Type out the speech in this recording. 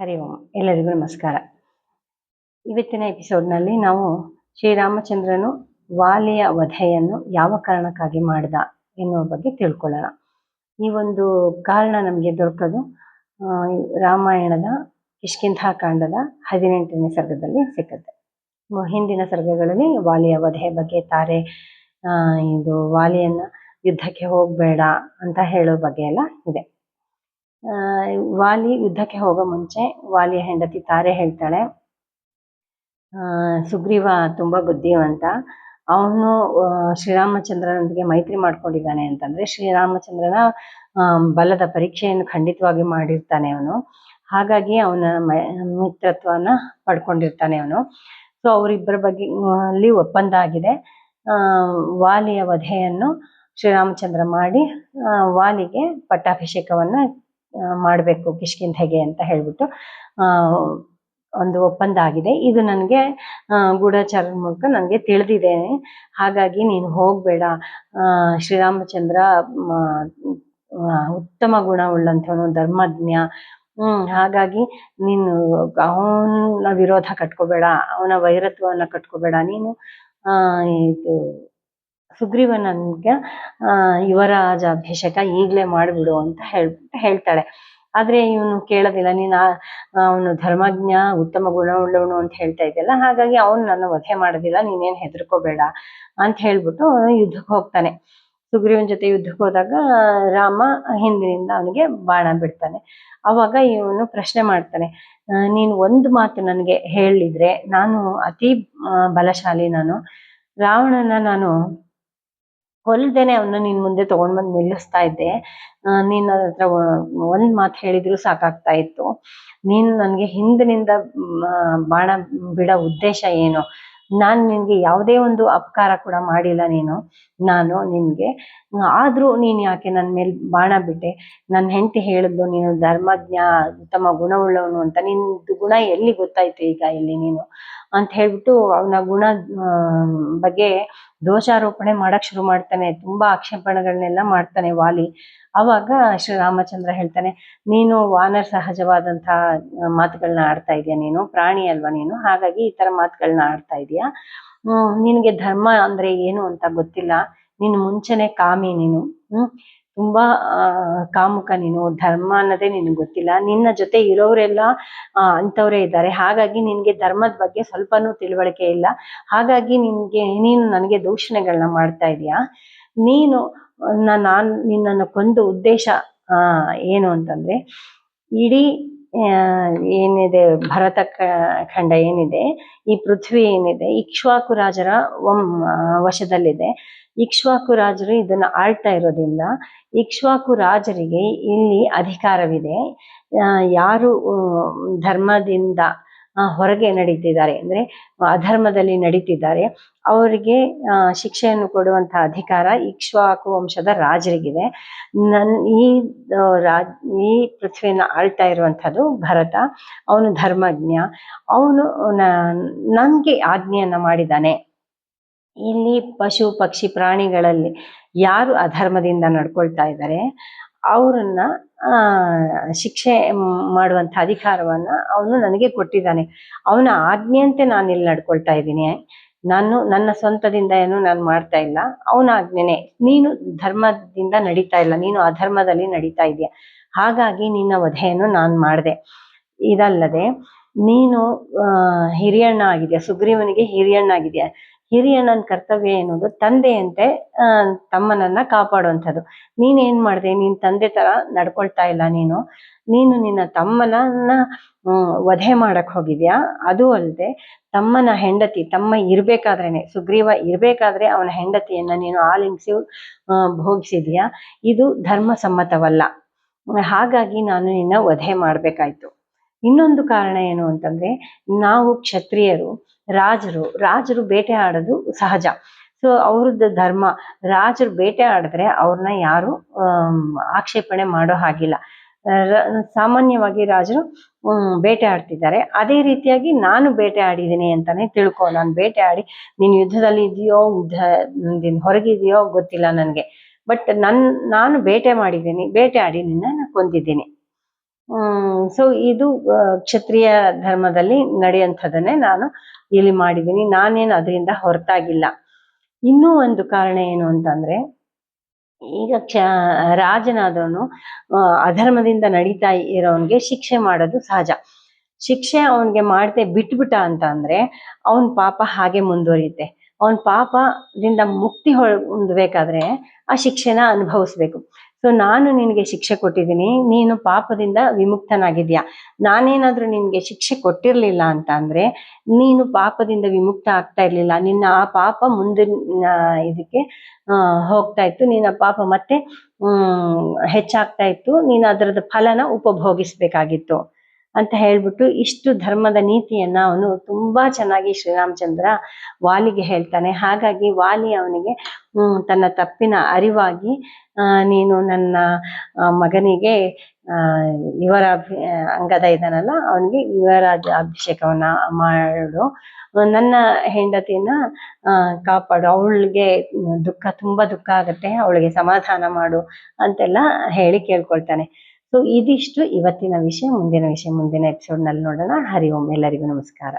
ಹರಿ ಓಂ. ಎಲ್ಲರಿಗೂ ನಮಸ್ಕಾರ. ಇವತ್ತಿನ ಎಪಿಸೋಡ್ನಲ್ಲಿ ನಾವು ಶ್ರೀರಾಮಚಂದ್ರನು ವಾಲಿಯ ವಧೆಯನ್ನು ಯಾವ ಕಾರಣಕ್ಕಾಗಿ ಮಾಡಿದ ಎನ್ನುವ ಬಗ್ಗೆ ತಿಳ್ಕೊಳ್ಳೋಣ. ಈ ಒಂದು ಕಾರಣ ನಮಗೆ ದೊರಕೋದು ರಾಮಾಯಣದ ಕಿಷ್ಕಿಂಧಾಕಾಂಡದ ಹದಿನೆಂಟನೇ ಸರ್ಗದಲ್ಲಿ ಸಿಕ್ಕುತ್ತೆ ಹಿಂದಿನ ಸರ್ಗಗಳಲ್ಲಿ ವಾಲಿಯ ವಧೆ ಬಗ್ಗೆ ತಾರೆ ಇದು ವಾಲಿಯನ್ನ ಯುದ್ಧಕ್ಕೆ ಹೋಗಬೇಡ ಅಂತ ಹೇಳೋ ಬಗ್ಗೆ ಎಲ್ಲ ಇದೆ. ವಾಲಿ ಯುದ್ಧಕ್ಕೆ ಹೋಗೋ ಮುಂಚೆ ವಾಲಿಯ ಹೆಂಡತಿ ತಾರೆ ಹೇಳ್ತಾಳೆ. ಸುಗ್ರೀವ ತುಂಬಾ ಬುದ್ಧಿವಂತ. ಅವನು ಶ್ರೀರಾಮಚಂದ್ರನೊಂದಿಗೆ ಮೈತ್ರಿ ಮಾಡ್ಕೊಂಡಿದ್ದಾನೆ ಅಂತಂದ್ರೆ ಶ್ರೀರಾಮಚಂದ್ರನ ಬಲದ ಪರೀಕ್ಷೆಯನ್ನು ಖಂಡಿತವಾಗಿ ಮಾಡಿರ್ತಾನೆ ಅವನು. ಹಾಗಾಗಿ ಅವನ ಮಿತ್ರತ್ವನ ಪಡ್ಕೊಂಡಿರ್ತಾನೆ ಅವನು. ಸೊ ಅವರಿಬ್ಬರ ಬಗ್ಗೆ ಅಲ್ಲಿ ಒಪ್ಪಂದ ಆಗಿದೆ. ವಾಲಿಯ ವಧೆಯನ್ನು ಶ್ರೀರಾಮಚಂದ್ರ ಮಾಡಿ ವಾಲಿಗೆ ಪಟ್ಟಾಭಿಷೇಕವನ್ನ ಮಾಡಬೇಕು ಕಿಷ್ಕಿಂಧೆಗೆ ಅಂತ ಹೇಳ್ಬಿಟ್ಟು ಒಂದು ಒಪ್ಪಂದ ಆಗಿದೆ. ಇದು ನನಗೆ ಗೂಢಚಾರದ ಮೂಲಕ ನನಗೆ ತಿಳಿದಿದೆ. ಹಾಗಾಗಿ ನೀನು ಹೋಗಬೇಡ. ಶ್ರೀರಾಮಚಂದ್ರ ಉತ್ತಮ ಗುಣ ಉತ್ತಮ ಗುಣವುಳ್ಳಂಥವನು, ಧರ್ಮಜ್ಞ. ಹ್ಮ್, ಹಾಗಾಗಿ ನೀನು ಅವನ ವಿರೋಧ ಕಟ್ಕೋಬೇಡ, ಅವನ ವೈರತ್ವವನ್ನ ಕಟ್ಕೋಬೇಡ. ನೀನು ಇದು ಸುಗ್ರೀವನನ್ಗೆ, ಆ, ಯುವರಾಜ ಅಭಿಷೇಕ ಈಗಲೇ ಮಾಡಿಬಿಡು ಅಂತ ಹೇಳ್ಬಿಟ್ಟು ಹೇಳ್ತಾಳೆ. ಆದ್ರೆ ಇವನು ಕೇಳೋದಿಲ್ಲ, ನೀನು ಅವನು ಧರ್ಮಜ್ಞ, ಉತ್ತಮ ಗುಣವುಳ್ಳವನು ಅಂತ ಹೇಳ್ತಾ ಇದ್ದಲ್ಲ ಹಾಗಾಗಿ ಅವನು ನನ್ನ ವಧೆ ಮಾಡೋದಿಲ್ಲ, ನೀನೇನ್ ಹೆದರ್ಕೋಬೇಡ ಅಂತ ಹೇಳ್ಬಿಟ್ಟು ಯುದ್ಧಕ್ಕೆ ಹೋಗ್ತಾನೆ. ಸುಗ್ರೀವನ ಜೊತೆ ಯುದ್ಧಕ್ಕೆ ಹೋದಾಗ, ರಾಮ ಹಿಂದಿನಿಂದ ಅವನಿಗೆ ಬಾಣ ಬಿಡ್ತಾನೆ. ಅವಾಗ ಇವನು ಪ್ರಶ್ನೆ ಮಾಡ್ತಾನೆ ನೀನು ಒಂದು ಮಾತು ನನಗೆ ಹೇಳಿದ್ರೆ, ನಾನು ಅತಿ ಬಲಶಾಲಿ ನಾನು. ರಾವಣನ ನಾನು ಕೊಲ್ದೇನೆ ಅವನ್ನ ನಿನ್ ಮುಂದೆ ತಗೊಂಡ್ ಬಂದು ನಿಲ್ಲಿಸ್ತಾ ಇದ್ದೆ. ನೀನ್ ಅದ್ರ ಹತ್ರ ಒಂದ್ ಮಾತು ಹೇಳಿದ್ರು ಸಾಕಾಗ್ತಾ ಇತ್ತು. ನೀನು ನನ್ಗೆ ಹಿಂದಿನಿಂದ ಬಾಣ ಬಿಡೋ ಉದ್ದೇಶ ಏನು? ನಾನ್ ನಿನ್ಗೆ ಯಾವುದೇ ಒಂದು ಅಪಕಾರ ಕೂಡ ಮಾಡಿಲ್ಲ ನೀನು. ನಾನು ನಿನ್ಗೆ, ಆದ್ರೂ ನೀನ್ ಯಾಕೆ ನನ್ ಮೇಲೆ ಬಾಣ ಬಿಟ್ಟೆ? ನನ್ನ ಹೆಂಡತಿ ಹೇಳಿದ್ಲು, ನೀನು ಧರ್ಮಜ್ಞ, ಉತ್ತಮ, ಗುಣವುಳ್ಳವನು ಅಂತ. ನಿನ್ ಗುಣ ಎಲ್ಲಿ ಗೊತ್ತಾಯ್ತು ಈಗ ಇಲ್ಲಿ ನೀನು? ಅಂತ ಹೇಳ್ಬಿಟ್ಟು ಅವನ ಗುಣ ಬಗ್ಗೆ ದೋಷಾರೋಪಣೆ ಮಾಡಕ್ ಶುರು ಮಾಡ್ತಾನೆ. ತುಂಬಾ ಆಕ್ಷೇಪಣೆಗಳನ್ನೆಲ್ಲ ಮಾಡ್ತಾನೆ ವಾಲಿ. ಅವಾಗ ಶ್ರೀರಾಮಚಂದ್ರ ಹೇಳ್ತಾನೆ, ನೀನು ವಾನರ್ ಸಹಜವಾದಂತಹ ಮಾತುಗಳನ್ನ ಆಡ್ತಾ ಇದೀಯ ನೀನು? ಪ್ರಾಣಿ ಅಲ್ವಾ ನೀನು? ಹಾಗಾಗಿ ಈ ತರ ಮಾತುಗಳನ್ನ ಆಡ್ತಾ ಇದೀಯ? ನಿನ್ಗೆ ಧರ್ಮ ಅಂದ್ರೆ ಏನು ಅಂತ ಗೊತ್ತಿಲ್ಲ. ನೀನು ಮುಂಚೆನೆ ಕಾಮಿ ನೀನು. ಹ್ಮ್ ತುಂಬಾ ಕಾಮುಕ ನೀನು, ಧರ್ಮ ಅನ್ನೋದೇ ನಿನ್ಗೆ ಗೊತ್ತಿಲ್ಲ. ನಿನ್ನ ಜೊತೆ ಇರೋರೆಲ್ಲ, ಆ ಅಂತವ್ರೇ ಇದ್ದಾರೆ. ಹಾಗಾಗಿ ನಿನ್ಗೆ ಧರ್ಮದ ಬಗ್ಗೆ ಸ್ವಲ್ಪನೂ ತಿಳುವಳಿಕೆ ಇಲ್ಲ. ಹಾಗಾಗಿ ನಿನ್ಗೆ, ನೀನು ನನಗೆ ದೂಷಣೆಗಳನ್ನ ಮಾಡ್ತಾ ಇದೀಯಾ? ನೀನು ನಾನು ನಾನ್ ನಿನ್ನನ್ನು ಕೊಂದು ಉದ್ದೇಶ ಏನು ಅಂತಂದ್ರೆ, ಇಡೀ ಏನಿದೆ, ಭರತ ಖಂಡ ಏನಿದೆ, ಈ ಪೃಥ್ವಿ ಏನಿದೆ ಇಕ್ಷ್ವಾಕು ರಾಜರ ವಶದಲ್ಲಿದೆ. ಇಕ್ಷ್ವಾಕು ರಾಜರು ಇದನ್ನ ಆಳ್ತಾ ಇರೋದ್ರಿಂದ ಇಕ್ಷ್ವಾಕು ರಾಜರಿಗೆ ಇಲ್ಲಿ ಅಧಿಕಾರವಿದೆ. ಯಾರು ಧರ್ಮದಿಂದ ಹೊರಗೆ ನಡೀತಿದ್ದಾರೆ, ಅಂದ್ರೆ ಅಧರ್ಮದಲ್ಲಿ ನಡೀತಿದ್ದಾರೆ, ಅವರಿಗೆ ಶಿಕ್ಷೆಯನ್ನು ಕೊಡುವಂತಹ ಅಧಿಕಾರ ಇಕ್ಷ್ವಾಕು ವಂಶದ ರಾಜರಿಗಿದೆ. ನನ್, ಈ ರಾಜ್ ಈ ಪೃಥ್ವಿಯನ್ನು ಆಳ್ತಾ ಇರುವಂಥದ್ದು ಭರತ. ಅವನು ಧರ್ಮಜ್ಞ. ಅವನು ನನಗೆ ಆಜ್ಞೆಯನ್ನು ಮಾಡಿದ್ದಾನೆ. ಇಲ್ಲಿ ಪಶು, ಪಕ್ಷಿ, ಪ್ರಾಣಿಗಳಲ್ಲಿ ಯಾರು ಅಧರ್ಮದಿಂದ ನಡ್ಕೊಳ್ತಾ ಇದ್ದಾರೆ, ಅವರನ್ನ ಶಿಕ್ಷೆ ಮಾಡುವಂಥ ಅಧಿಕಾರವನ್ನ ಅವನು ನನಗೆ ಕೊಟ್ಟಿದ್ದಾನೆ. ಅವನ ಆಜ್ಞೆಯಂತೆ ನಾನು ಇಲ್ಲಿ ನಡ್ಕೊಳ್ತಾ ಇದ್ದೀನಿ. ನಾನು, ನನ್ನ ಸ್ವಂತದಿಂದ ಏನು ನಾನು ಮಾಡ್ತಾ ಇಲ್ಲ. ಅವನ ಆಜ್ಞೆನೆ, ನೀನು ಧರ್ಮದಿಂದ ನಡೀತಾ ಇಲ್ಲ. ನೀನು ಅಧರ್ಮದಲ್ಲಿ ನಡೀತಾ ಇದೀಯ. ಹಾಗಾಗಿ ನಿನ್ನ ವಧೆಯನ್ನು ನಾನು ಮಾಡಿದೆ. ಇದಲ್ಲದೆ, ನೀನು ಹಿರಿಯಣ್ಣ ಆಗಿದೆಯಾ ಸುಗ್ರೀವನಿಗೆ ಹಿರಿಯಣ್ಣ ಆಗಿದೆಯಾ ಹಿರಿಯಣ್ಣನ ಕರ್ತವ್ಯ ಏನೋದು ತಂದೆಯಂತೆ ತಮ್ಮನನ್ನ ಕಾಪಾಡುವಂಥದ್ದು. ನೀನೇನ್ ಮಾಡಿದೆ? ನೀನ್ ತಂದೆ ತರ ನಡ್ಕೊಳ್ತಾ ಇಲ್ಲ ನೀನು. ನೀನು ನಿನ್ನ ತಮ್ಮನನ್ನ ವಧೆ ಮಾಡಕ್ ಹೋಗಿದ್ಯಾ? ಅದು ಅಲ್ಲದೆ ತಮ್ಮನ ಹೆಂಡತಿ, ತಮ್ಮ ಇರ್ಬೇಕಾದ್ರೇನೆ, ಸುಗ್ರೀವ ಇರ್ಬೇಕಾದ್ರೆ ಅವನ ಹೆಂಡತಿಯನ್ನ ನೀನು ಆಲಿಂಗಿಸಿ ಭೋಗಿಸಿದ್ಯಾ? ಇದು ಧರ್ಮ ಸಮ್ಮತವಲ್ಲ ಹಾಗಾಗಿ ನಾನು ನಿನ್ನ ವಧೆ ಮಾಡ್ಬೇಕಾಯ್ತು. ಇನ್ನೊಂದು ಕಾರಣ ಏನು ಅಂತಂದ್ರೆ, ನಾವು ಕ್ಷತ್ರಿಯರು ರಾಜರು ರಾಜರು ಬೇಟೆ ಆಡೋದು ಸಹಜ. ಸೊ ಅವ್ರದ್ದು ಧರ್ಮ, ರಾಜರು ಬೇಟೆ ಆಡಿದ್ರೆ ಅವ್ರನ್ನ ಯಾರು ಆಕ್ಷೇಪಣೆ ಮಾಡೋ ಹಾಗಿಲ್ಲ. ಸಾಮಾನ್ಯವಾಗಿ ರಾಜರು ಬೇಟೆ ಆಡ್ತಿದ್ದಾರೆ. ಅದೇ ರೀತಿಯಾಗಿ ನಾನು ಬೇಟೆ ಆಡಿದ್ದೀನಿ ಅಂತಾನೆ ತಿಳ್ಕೊ. ನಾನು ಬೇಟೆ ಆಡಿ, ನೀನು ಯುದ್ಧದಲ್ಲಿ ಇದೆಯೋ, ಯುದ್ಧ ಹೊರಗಿದೆಯೋ ಗೊತ್ತಿಲ್ಲ ನನಗೆ. ಬಟ್ ನನ್, ನಾನು ಬೇಟೆ ಮಾಡಿದ್ದೀನಿ, ಬೇಟೆ ಆಡಿ ನಿನ್ನ ಕೊಂದಿದ್ದೀನಿ. ಸೊ ಇದು ಕ್ಷತ್ರಿಯ ಧರ್ಮದಲ್ಲಿ ನಡೆಯುವಂಥದ್ದನ್ನೇ ನಾನು ಇಲ್ಲಿ ಮಾಡಿದ್ದೀನಿ. ನಾನೇನು ಅದರಿಂದ ಹೊರತಾಗಿಲ್ಲ. ಇನ್ನೂ ಒಂದು ಕಾರಣ ಏನು ಅಂತಂದ್ರೆ, ಈಗ ಕ್ಷ, ರಾಜನಾದವನು ಅಧರ್ಮದಿಂದ ನಡೀತಾ ಇರೋನ್ಗೆ ಶಿಕ್ಷೆ ಮಾಡೋದು ಸಹಜ. ಶಿಕ್ಷೆ ಅವನಿಗೆ ಮಾಡದೆ ಬಿಟ್ಬಿಟ್ಟ ಅಂತ ಅಂದ್ರೆ ಅವನ್ ಪಾಪ ಹಾಗೆ ಮುಂದುವರಿಯುತ್ತೆ. ಅವನ್ ಪಾಪದಿಂದ ಮುಕ್ತಿ ಹೊಂದಬೇಕಾದ್ರೆ ಆ ಶಿಕ್ಷೆನ ಅನುಭವಿಸ್ಬೇಕು. ಸೊ ನಾನು ನಿನಗೆ ಶಿಕ್ಷೆ ಕೊಟ್ಟಿದ್ದೀನಿ. ನೀನು ಪಾಪದಿಂದ ವಿಮುಕ್ತನಾಗಿದ್ಯಾ? ನಾನೇನಾದ್ರೂ ನಿನಗೆ ಶಿಕ್ಷೆ ಕೊಟ್ಟಿರ್ಲಿಲ್ಲ ಅಂತ ಅಂದ್ರೆ ನೀನು ಪಾಪದಿಂದ ವಿಮುಕ್ತ ಆಗ್ತಾ ಇರ್ಲಿಲ್ಲ. ನಿನ್ನ ಆ ಪಾಪ ಮುಂದಿನ ಇದಕ್ಕೆ ಹೋಗ್ತಾ ಇತ್ತು. ನಿನ್ನ ಪಾಪ ಮತ್ತೆ ಹೆಚ್ಚಾಗ್ತಾ ಇತ್ತು. ನೀನು ಅದರದ ಫಲನ ಉಪಭೋಗಿಸ್ಬೇಕಾಗಿತ್ತು. ಅಂತ ಹೇಳ್ಬಿಟ್ಟು ಇಷ್ಟು ಧರ್ಮದ ನೀತಿಯನ್ನ ಅವನು ತುಂಬಾ ಚೆನ್ನಾಗಿ ಶ್ರೀರಾಮಚಂದ್ರ ವಾಲಿಗೆ ಹೇಳ್ತಾನೆ. ಹಾಗಾಗಿ ವಾಲಿ ಅವನಿಗೆ ತನ್ನ ತಪ್ಪಿನ ಅರಿವಾಗಿ ನೀನು ನನ್ನ ಮಗನಿಗೆ ಇವರ ಅಂಗದ ಇದನ್ನಲ್ಲ ಅವನಿಗೆ ಯುವರಾಜ ಅಭಿಷೇಕವನ್ನ ಮಾಡು. ನನ್ನ ಹೆಂಡತಿನ ಕಾಪಾಡು. ಅವಳಿಗೆ ದುಃಖ, ತುಂಬಾ ದುಃಖ ಆಗುತ್ತೆ. ಅವಳಿಗೆ ಸಮಾಧಾನ ಮಾಡು ಅಂತೆಲ್ಲ ಹೇಳಿ ಕೇಳ್ಕೊಳ್ತಾನೆ. ಸೊ ಇದಿಷ್ಟು ಇವತ್ತಿನ ವಿಷಯ ಮುಂದಿನ ವಿಷಯ ಮುಂದಿನ ಎಪಿಸೋಡ್ನಲ್ಲಿ ನೋಡೋಣ. ಹರಿ ಓಂ. ಎಲ್ಲರಿಗೂ ನಮಸ್ಕಾರ.